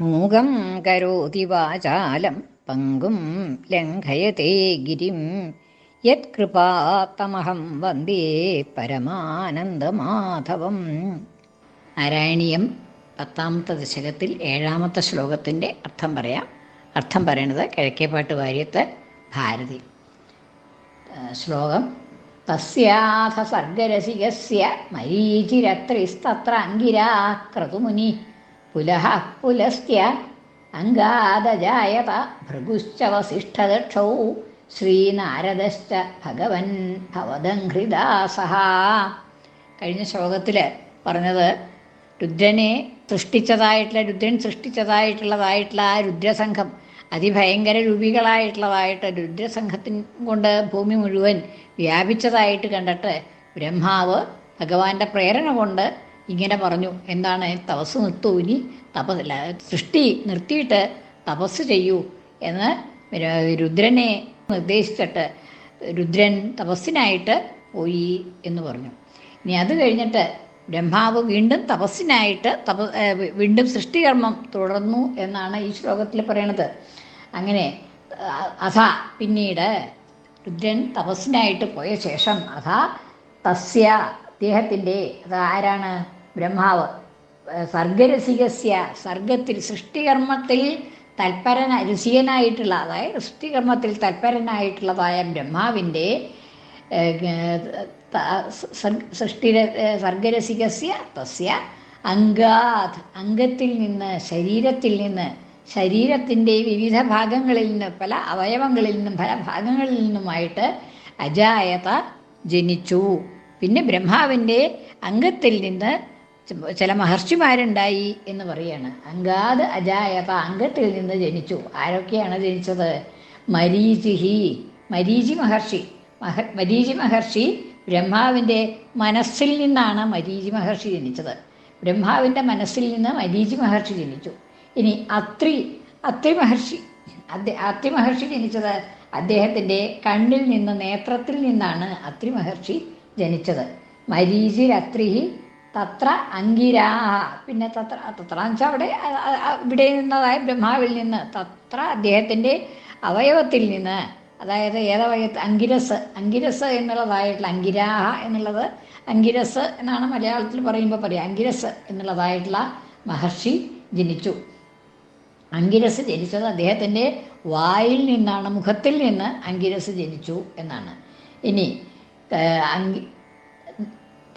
മൂകം കരോതി വാചാലം പങ്കും ലംഘയത്തെ ഗിരിം. യത്കൃപാത്തമഹം വന്ദേ പരമാനന്ദമാധവം. നാരായണീയം പത്താമത്തെ ദശകത്തിൽ ഏഴാമത്തെ ശ്ലോകത്തിന്റെ അർത്ഥം പറയാം. അർത്ഥം പറയണത് കിഴക്കേപ്പാട്ട് വാര്യത്ത് ഭാരതി. ശ്ലോകം. തസ്യാഥ സർഗരസികസ്യ മരീചിരത്രിസ്തത്ര അങ്കിരാ ക്രതുമുനി പുലഃ പുലസ്ത്യ അങ്കാദജായത ഭൃഗുശ്ച വസിഷ്ഠദക്ഷൗ ശ്രീനാരദശ്ച ഭഗവൻ ഭവദംഘ്രിദാസഹ. കഴിഞ്ഞ ശ്ലോകത്തിൽ പറഞ്ഞത് രുദ്രനെ സൃഷ്ടിച്ചതായിട്ടുള്ള രുദ്രൻ സൃഷ്ടിച്ചതായിട്ടുള്ളതായിട്ടുള്ള ആ രുദ്രസംഘം അതിഭയങ്കര രൂപികളായിട്ടുള്ളതായിട്ട് രുദ്രസംഘത്തിൻ കൊണ്ട് ഭൂമി മുഴുവൻ വ്യാപിച്ചതായിട്ട് കണ്ടിട്ട് ബ്രഹ്മാവ് ഭഗവാന്റെ പ്രേരണ കൊണ്ട് ഇങ്ങനെ പറഞ്ഞു എന്താണ്? തപസ് നിർത്തൂ. ഇനി തപസ് സൃഷ്ടി നിർത്തിയിട്ട് തപസ് ചെയ്യൂ. എന്ന് രുദ്രനെ നിർദ്ദേശിച്ചിട്ട് രുദ്രൻ തപസ്സിനായിട്ട് പോയി എന്ന് പറഞ്ഞു. ഇനി അത് കഴിഞ്ഞിട്ട് ബ്രഹ്മാവ് വീണ്ടും തപസ്സിനായിട്ട് തപ വീണ്ടും സൃഷ്ടികർമ്മം തുടർന്നു എന്നാണ് ഈ ശ്ലോകത്തിൽ പറയണത്. അങ്ങനെ അഥ പിന്നീട് രുദ്രൻ തപസ്സിനായിട്ട് പോയ ശേഷം അഥ തസ്യ അദ്ദേഹത്തിന്റെ അത് ആരാണ് ബ്രഹ്മാവ് സർഗരസികസ്യ സർഗത്തിൽ സൃഷ്ടികർമ്മത്തിൽ തൽപരന രസികനായിട്ടുള്ള അതായത് സൃഷ്ടികർമ്മത്തിൽ തൽപരനായിട്ടുള്ളതായ ബ്രഹ്മാവിന്റെ സൃഷ്ടി സർഗരസികസ്യ തസ്യ അങ്കാത് അംഗത്തിൽ നിന്ന് ശരീരത്തിൽ നിന്ന് ശരീരത്തിന്റെ വിവിധ ഭാഗങ്ങളിൽ നിന്ന് പല അവയവങ്ങളിൽ നിന്നും പല ഭാഗങ്ങളിൽ നിന്നുമായിട്ട് അജായത ജനിച്ചു. പിന്നെ ബ്രഹ്മാവിന്റെ അംഗത്തിൽ നിന്ന് ചില മഹർഷിമാരുണ്ടായി എന്ന് പറയാണ്. അങ്കാത് അജായത അംഗത്തിൽ നിന്ന് ജനിച്ചു. ആരൊക്കെയാണ് ജനിച്ചത്? മരീചിഹി മരീചി മഹർഷി. മഹ മരീചി മഹർഷി ബ്രഹ്മാവിന്റെ മനസ്സിൽ നിന്നാണ് മരീചി മഹർഷി ജനിച്ചത്. ബ്രഹ്മാവിന്റെ മനസ്സിൽ നിന്ന് മരീചി മഹർഷി ജനിച്ചു. ഇനി അത്രി അത്രി മഹർഷി അത്രി മഹർഷി ജനിച്ചത് അദ്ദേഹത്തിന്റെ കണ്ണിൽ നിന്ന് നേത്രത്തിൽ നിന്നാണ് അത്രി മഹർഷി ജനിച്ചത്. മരീചിരത്രിഹി തത്ര അങ്കിരാഹ പിന്നെ തത്ര തത്ര എന്ന് വെച്ചാൽ അവിടെ ഇവിടെ നിന്നതായ ബ്രഹ്മാവിൽ നിന്ന് തത്ര അദ്ദേഹത്തിന്റെ അവയവത്തിൽ നിന്ന് അതായത് ഏതവയ അങ്കിരസ് അങ്കിരസ് എന്നുള്ളതായിട്ടുള്ള അങ്കിരാഹ എന്നുള്ളത് അങ്കിരസ് എന്നാണ് മലയാളത്തിൽ പറയുമ്പോൾ പറയുക അങ്കിരസ് എന്നുള്ളതായിട്ടുള്ള മഹർഷി ജനിച്ചു. അങ്കിരസ് ജനിച്ചത് അദ്ദേഹത്തിന്റെ വായിൽ നിന്നാണ് മുഖത്തിൽ നിന്ന് അങ്കിരസ് ജനിച്ചു എന്നാണ്. ഇനി അങ്കി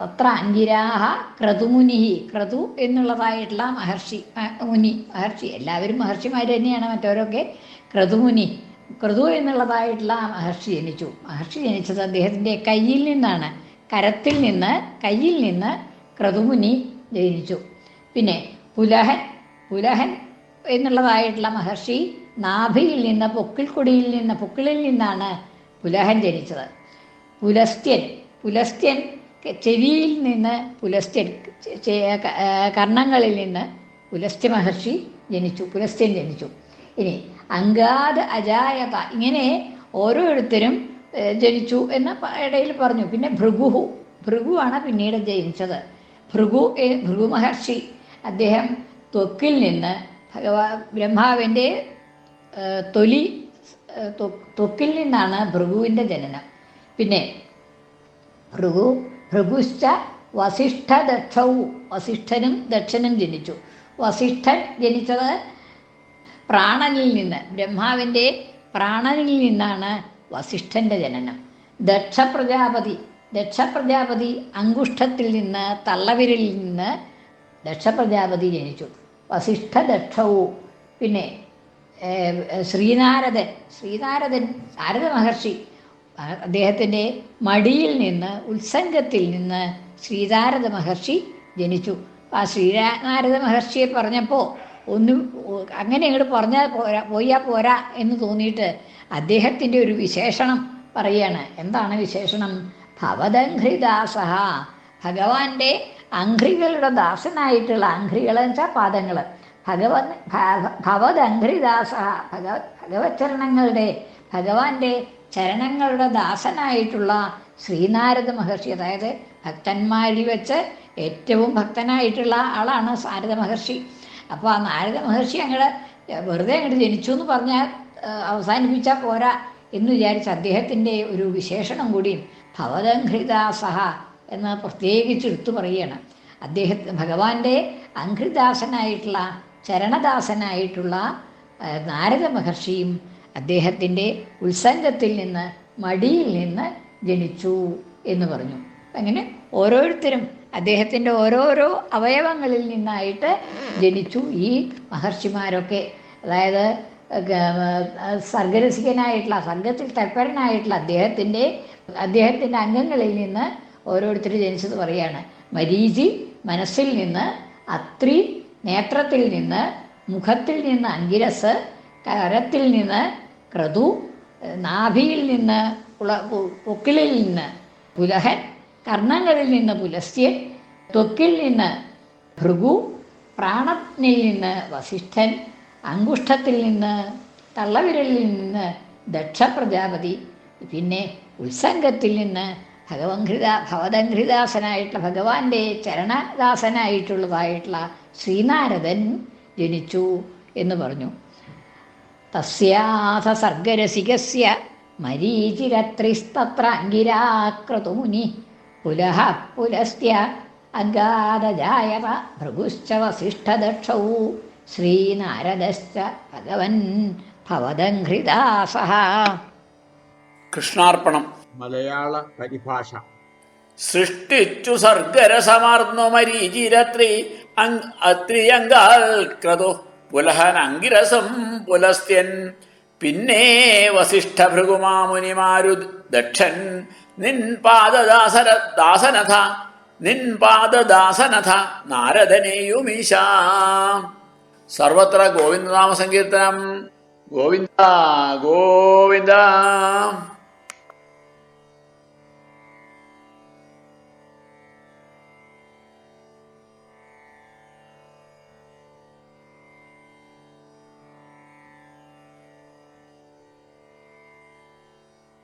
തത്ര അങ്കിരാഹ ക്രതുമുനി ക്രതു എന്നുള്ളതായിട്ടുള്ള മഹർഷി മുനി മഹർഷി. എല്ലാവരും മഹർഷിമാർ തന്നെയാണ് മറ്റവരൊക്കെ. ക്രതുമുനി ക്രതു എന്നുള്ളതായിട്ടുള്ള മഹർഷി ജനിച്ചു. മഹർഷി ജനിച്ചത് അദ്ദേഹത്തിന്റെ കയ്യിൽ നിന്നാണ്. കരത്തിൽ നിന്ന് കയ്യിൽ നിന്ന് ക്രതുമുനി ജനിച്ചു. പിന്നെ പുലഹൻ പുലഹൻ എന്നുള്ളതായിട്ടുള്ള മഹർഷി നാഭിയിൽ നിന്ന് പൊക്കിൾക്കൊടിയിൽ നിന്ന് പൊക്കിളിൽ നിന്നാണ് പുലഹൻ ജനിച്ചത്. പുലസ്ത്യൻ പുലസ്ത്യൻ ചെവിയിൽ നിന്ന് പുലസ്ത്യ കർണങ്ങളിൽ നിന്ന് പുലസ്ത്യ മഹർഷി ജനിച്ചു പുലസ്ത്യൻ ജനിച്ചു. ഇനി അങ്കാത് അജായത ഇങ്ങനെ ഓരോരുത്തരും ജനിച്ചു എന്ന ഇടയിൽ പറഞ്ഞു. പിന്നെ ഭൃഗുഹു ഭൃഗുവാണ് പിന്നീട് ജനിച്ചത്. ഭൃഗു ഭൃഗു മഹർഷി അദ്ദേഹം ത്വക്കിൽ നിന്ന് ഭഗവാ ബ്രഹ്മാവിന്റെ തൊലി ത്വക്കിൽ നിന്നാണ് ഭൃഗുവിന്റെ ജനനം. പിന്നെ ഭൃഗു ഭൃഗുശ്ച വസിഷ്ഠദക്ഷവും വസിഷ്ഠനും ദക്ഷനും ജനിച്ചു. വസിഷ്ഠൻ ജനിച്ചത് പ്രാണനിൽ നിന്ന് ബ്രഹ്മാവിന്റെ പ്രാണനിൽ നിന്നാണ് വസിഷ്ഠന്റെ ജനനം. ദക്ഷപ്രജാപതി ദക്ഷപ്രജാപതി ദക്ഷ പ്രജാപതി അങ്കുഷ്ഠത്തിൽ നിന്ന് തള്ളവിരലിൽ നിന്ന് ദക്ഷപ്രജാപതി ജനിച്ചു. വസിഷ്ഠ ദക്ഷവും പിന്നെ ശ്രീനാരദൻ ശ്രീനാരദൻ നാരദ മഹർഷി അദ്ദേഹത്തിന്റെ മടിയിൽ നിന്ന് ഉത്സംഗത്തിൽ നിന്ന് ശ്രീനാരദ മഹർഷി ജനിച്ചു. ആ ശ്രീനാരദ മഹർഷിയെ പറഞ്ഞപ്പോൾ ഒന്നും അങ്ങനെ ഇങ്ങോട്ട് പറഞ്ഞാൽ പോരാ പോയാൽ പോരാ എന്ന് തോന്നിയിട്ട് അദ്ദേഹത്തിന്റെ ഒരു വിശേഷണം പറയാണ്. എന്താണ് വിശേഷണം? ഭവദംഘ്രിദാസഹ. ഭഗവാന്റെ അംഘ്രികളുടെ ദാസനായിട്ടുള്ള അംഘ്രികൾ വെച്ചാൽ പാദങ്ങൾ ഭഗവത് ഭവതംഘ്രി അംഘ്രിദാസ ഭഗവത് ഭഗവത് ചരണങ്ങളുടെ ഭഗവാന്റെ ചരണങ്ങളുടെ ദാസനായിട്ടുള്ള ശ്രീനാരദ മഹർഷി അതായത് ഭക്തന്മാരിൽ വെച്ച് ഏറ്റവും ഭക്തനായിട്ടുള്ള ആളാണ് സാരദ മഹർഷി. അപ്പോൾ ആ നാരദ മഹർഷി അങ്ങോട്ട് വെറുതെ അങ്ങോട്ട് ജനിച്ചു എന്ന് പറഞ്ഞാൽ അവസാനിപ്പിച്ചാൽ പോരാ എന്ന് വിചാരിച്ച് അദ്ദേഹത്തിന്റെ ഒരു വിശേഷണം കൂടിയും സഹ എന്ന് പ്രത്യേകിച്ച് എടുത്തു പറയുകയാണ്. അദ്ദേഹത്തിന് ഭഗവാന്റെ അംഘൃദാസനായിട്ടുള്ള ചരണദാസനായിട്ടുള്ള നാരദ മഹർഷിയും അദ്ദേഹത്തിന്റെ ഉത്സംഗത്തിൽ നിന്ന് മടിയിൽ നിന്ന് ജനിച്ചു എന്ന് പറഞ്ഞു. അങ്ങനെ ഓരോരുത്തരും അദ്ദേഹത്തിന്റെ ഓരോരോ അവയവങ്ങളിൽ നിന്നായിട്ട് ജനിച്ചു. ഈ മഹർഷിമാരൊക്കെ അതായത് സർഗരസികനായിട്ടുള്ള സർഗത്തിൽ തൽപരനായിട്ടുള്ള അദ്ദേഹത്തിന്റെ അദ്ദേഹത്തിന്റെ അംഗങ്ങളിൽ നിന്ന് ഓരോരുത്തർ ജനിച്ചത് പറയാണ്. മരീചി മനസ്സിൽ നിന്ന് അത്രി നേത്രത്തിൽ നിന്ന് മുഖത്തിൽ നിന്ന് അങ്കിരസ് കരത്തിൽ നിന്ന് ക്രതു നാഭിയിൽ നിന്ന് പൊക്കിളിൽ നിന്ന് പുലഹൻ കർണങ്ങളിൽ നിന്ന് പുലസ്ത്യൻ ത്വക്കിൽ നിന്ന് ഭൃഗു പ്രാണനിൽ നിന്ന് വസിഷ്ഠൻ അങ്കുഷ്ഠത്തിൽ നിന്ന് തള്ളവിരലിൽ നിന്ന് ദക്ഷ പ്രജാപതി പിന്നെ ഉത്സംഗത്തിൽ നിന്ന് ഭഗവൻഘൃത ഭവതഘൃദാസനായിട്ടുള്ള ഭഗവാന്റെ ചരണദാസനായിട്ടുള്ളതായിട്ടുള്ള ശ്രീനാരദൻ ജനിച്ചു എന്ന് പറഞ്ഞു. തസ്യാഥ സർഗരസികസ്യ മരീചിരത്രിസ്തത്ര അങ്കിരാക്രതുമുനി പുലഹ പുലസ്ത്യ അഗാധജായത ഭൃഗുശ്ച വസിഷ്ഠദക്ഷൗ ശ്രീനാരദശ്ച ഭഗവൻ ഭവദഘൃദാസഃ കൃഷ്ണാർപ്പണം. മലയാള പരിഭാഷ. സൃഷ്ടിച്ചു സർഗരസമാർന്നു മരീചിരത്രി അത്രി അത്രിയങ്കാൽ ക്രതു പുലഹൻ അങ്കിരസം പുലസ്ത്യൻ. പിന്നെ വസിഷ്ഠ ഭൃഗുമാമുനിമാരു ദക്ഷൻ നിൻ പാദദാസര ദാസനഥ നിൻ പാദദാസനഥ നാരദനെയുമീശ. സർവത്ര ഗോവിന്ദനാമ സങ്കീർത്തനം ഗോവിന്ദ ഗോവിന്ദ.